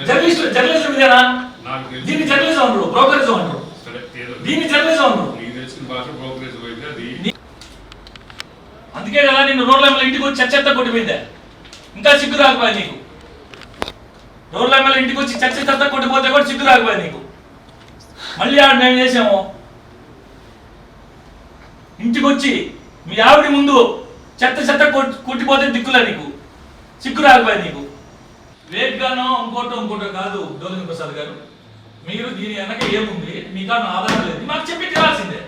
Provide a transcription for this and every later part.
Journalist journalism ఇదేనా దీన్ని journalism అంటారు బ్రోకరిజం అంటారు దీన్ని జర్నలిజం అంటారు అందుకే కదా నిన్ను రోడ్ల ఎమ్మెల్యే ఇంటికి వచ్చి చచ్చెత్త కొట్టిపోయిందే ఇంకా సిగ్గు రాకపోయా నీకు. రోడ్ల ఎమ్మెల్యే ఇంటికి వచ్చి చచ్చ చెత్త కొట్టిపోతే కూడా సిగ్గు రాకపోయా నీకు. మళ్ళీ ఆడ మేము చేసాము? ఇంటికి వచ్చి మీ ఆవిడ ముందు చెత్త చెత్త కొట్టి కొట్టిపోతే దిక్కులే నీకు. సిగ్గు రాకపోయా నీకు. వేగ్గానో ఇంకోటో ఇంకోటో కాదు డోలింగ్ ప్రసాద్ గారు. మీరు దీని వెనక ఏముంది? మీ ఆధారం లేదు. మాకు చెప్పి తీరాల్సిందే.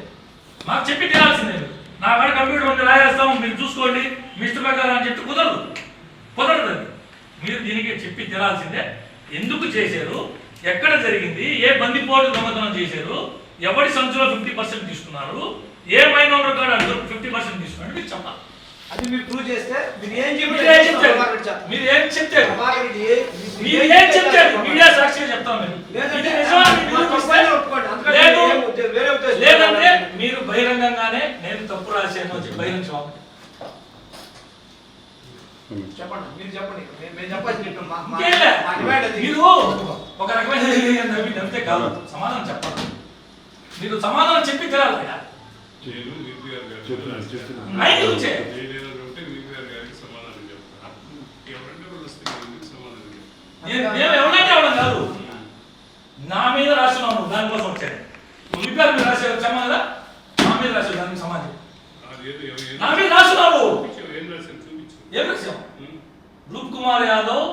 మాకు చెప్పి తీరాల్సిందే. నా కాడ కంప్యూటర్ ఉంది రాయేస్తాము మీరు చూసుకోండి. మీ ఇష్ట ప్రకారం అని చెప్పి కుదరదు. కుదరదు అది. మీరు దీనికి చెప్పి తీరాల్సిందే. ఎందుకు చేశారు? ఎక్కడ జరిగింది? ఏ బందిపోటు దొంగతనం చేశారు? ఎవరి సంచులో ఫిఫ్టీ పర్సెంట్ తీసుకున్నారు? ఏ మైనర్ కాడ ఫిఫ్టీ పర్సెంట్ తీసుకున్నారు మీరు చెప్పాలి అది మీరు ప్రూవ్ చేస్తే మీరు ఏం మీరు ఏం చెప్తారు మీరు ఏం చెప్తారు మీరు ఏం చెప్తారు మీడియా సాక్షిగా చెప్తాం మేము ఇది నిజమా అని నిరూపిస్తే లేదు లేదంటే మీరు బహిరంగంగానే నేను తప్పు బహిరంగ క్షమాపణ చెప్పండి మీరు చెప్పండి. మేము- మేము చెప్పాల్సింది చెప్పాం. మా- మా- ఇంకేంలే. మా డిమాండ్ అది. మీరు ఒక రకమైన నవ్వి నవ్వితే కాదు. సమాధానం చెప్పాలి. మీరు సమాధానం చెప్పి తీరాలి కదా. నేను అవడం కాదు. నా మీద రాస్తున్నాను దానికోసం వచ్చాను నువ్వు రాసే వచ్చామా కదా నా మీద రాసే దానికి సమాజం నా మీద రాస్తున్నావు చూపించు, ఏం ఉం? రూప్ కుమార్ యాదవ్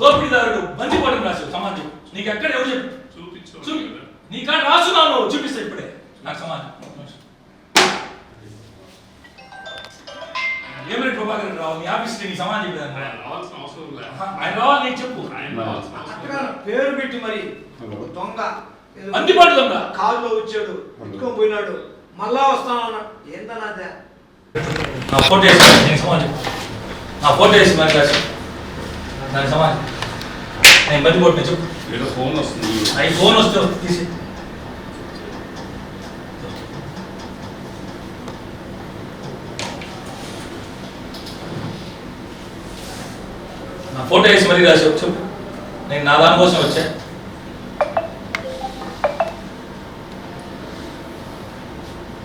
దోపిడీదారుడు బందిపోవడం రాశావు సమాజం నీకు ఎక్కడ ఎవరు చెప్పు చూపించు. చూపి. కదా. నీ కాడ రాస్తున్నాను చూపిస్తా ఇప్పుడే. నాకు సమాజం ఏమిటి ప్రభాకర్ రావు? నీ ఆఫీస్కి నీ సమాజం ఆయన రావాలి నీకు చెప్పు. పేరు పెట్టి మరి. దొంగ. ఏదో బందిపోటు దొంగ. కారులో వచ్చాడు. ఎత్తుకొని పోయినాడు. మళ్ళా వస్తాను ఏందన్నా అదే? నా ఫోటో వేసి నేను సమాజం నా ఫోటో వేసి మరి రాసి దాని సమాజం నేను బందిపోటు చెప్పు. ఏదో ఫోన్ వస్తుంది. అవి ఫోన్ వస్తే తీసి. నా ఫోటో వేసి మరీ రాసి చెప్పు. నేను నా దానికోసం వచ్చా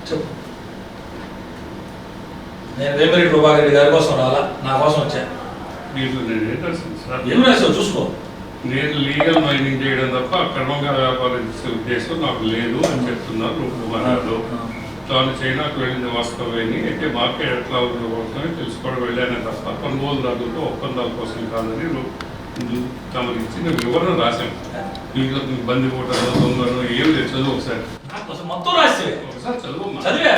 చెప్పు నేను వేమరెడ్డి ప్రభాకర్ రెడ్డి గారి కోసం రాలా? నా కోసం వచ్చా. దీంట్లో నేను ఏం రాశాను సార్? ఏం రాసావు చూసుకో. నేను లీగల్ మైనింగ్ చేయడం తప్ప అక్రమంగా వ్యాపారం చేసే ఉద్దేశం నాకు లేదు అని చెప్తున్నారు రూప్ కుమార్ యాదవ్ తాను చైనాకు వెళ్ళింది వాస్తవమేని. అయితే మార్కెట్ ఎట్లా ఉందో కోసమే తెలుసుకోవడం వెళ్ళానే తప్ప కొనుగోలుదారులతో ఒప్పందాల కోసం కాదని రూ- రు- తమకు ఇచ్చిన వివరణ రాశాం దీంట్లో ఇబ్బంది పోవటం దొంగలు ఏం లేదు. చదువు ఒకసారి. నా కోసం మొత్తం రాసేవే. ఒకసారి చదువు చదివా?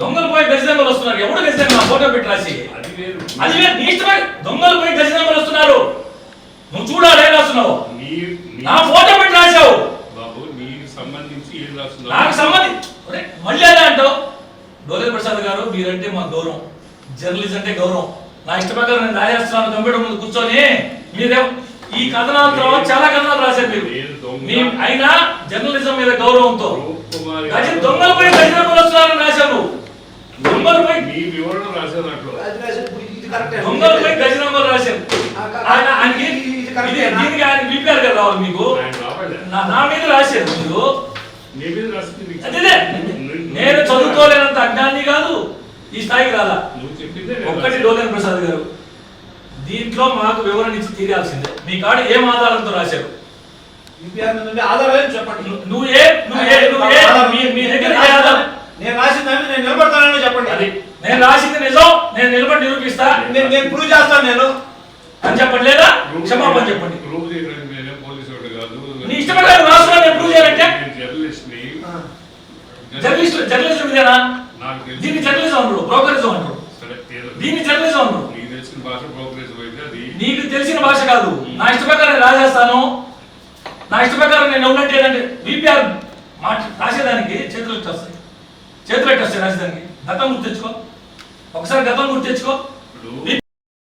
దొంగలు పోయి గజదంగలు వస్తున్నారు. ఎవడు గజదంగ నా ఫోటో పెట్టి రాసి. అది వేరు. నీ ఇష్టమే. దొంగలు పోయి గజదంగలు వస్తున్నారు. నువ్వు చూడాలి ఏం రాస్తున్నావు. నీ ఫోటో పెట్టి రాసావు బాబు నీకు సంబంధించి ఏం నాకు సంబంధించి మళ్ళీ అదే అంటావు? డోలే ప్రసాద్ గారు మీరంటే మా గౌరవం. జర్నలిస్ట్ అంటే గౌరవం. నా ఇష్ట ప్రకారం నేను రాయేస్తున్నాను కంప్యూటర్ ముందు కూర్చొని మీరే ఈ కథనాల తర్వాత చాలా కథనాలు రాశారు మీరు. మీ అయినా జర్నలిజం మీద గౌరవంతో రూప్ కుమార్ గజ యాదవ్ దొంగలు పోయి గజదంగలు వస్తున్నారని రాశావు దొంగలు పోయి నీ వివరణ రాశారు దాంట్లో. దొంగలు పోయి రాశారు. ఆయన ఆయనకి? దీనికి ఆయన రావాలి మీకు? నా- మీద రాశారు మీరు. నేను చదువుకోలేనంత అజ్ఞాని కాదు. ఈ స్థాయికి రాలా. నువ్వు చెప్పిందే నేను ఒక్కటి. డోలేన్ ప్రసాద్ గారు దీంట్లో మాకు వివరణ ఇచ్చి తీరాల్సిందే. మీ కాడ ఏం ఆధారంతో రాశారు? చెప్పండి? ను- నువ్వు ఏ నువ్వు ఏ నువ్వు ఏ మీ మీ దగ్గర నేను రాసిన దాన్ని నేను నిలబడతానని చెప్పండి. అది నేను రాసింది నిజం నేను నిలబడి నిరూపిస్తా. నేను నేను ప్రూవ్ చేస్తాను నేను. అని చెప్పండి లేదా? క్షమాపణ చెప్పండి. రూల్ చేయడానికి నేనే పోలీసు వాడు కాదు. నీ ఇష్ట రాస్తున్నా నేను ప్రూవ్ చేయాలంటే జర్నలిస్ట్ ఇదేనా నాకు తెలిసి దీన్ని జర్నలిజం అంటారు బ్రోకరిజం ఏదో దీన్ని జర్నలిజం అంటారు నీకు తెలిసిన భాష బ్రోకరేజ్ అయితే అది. నీకు తెలిసిన భాష కాదు. నా ఇష్ట ప్రకారం రాసేస్తాను. నా ఇష్ట ప్రకారం నేను ఉన్నట్టు ఏంటంటే బీపీఆర్ మాట రాసేదానికి చేతులు వస్తాయి చేతులు ఎట్టి వస్తాయి రాసేదానికి. గతం గుర్తు తెచ్చుకో. ఒకసారి గతం గుర్తు తెచ్చుకో. ఇప్పుడు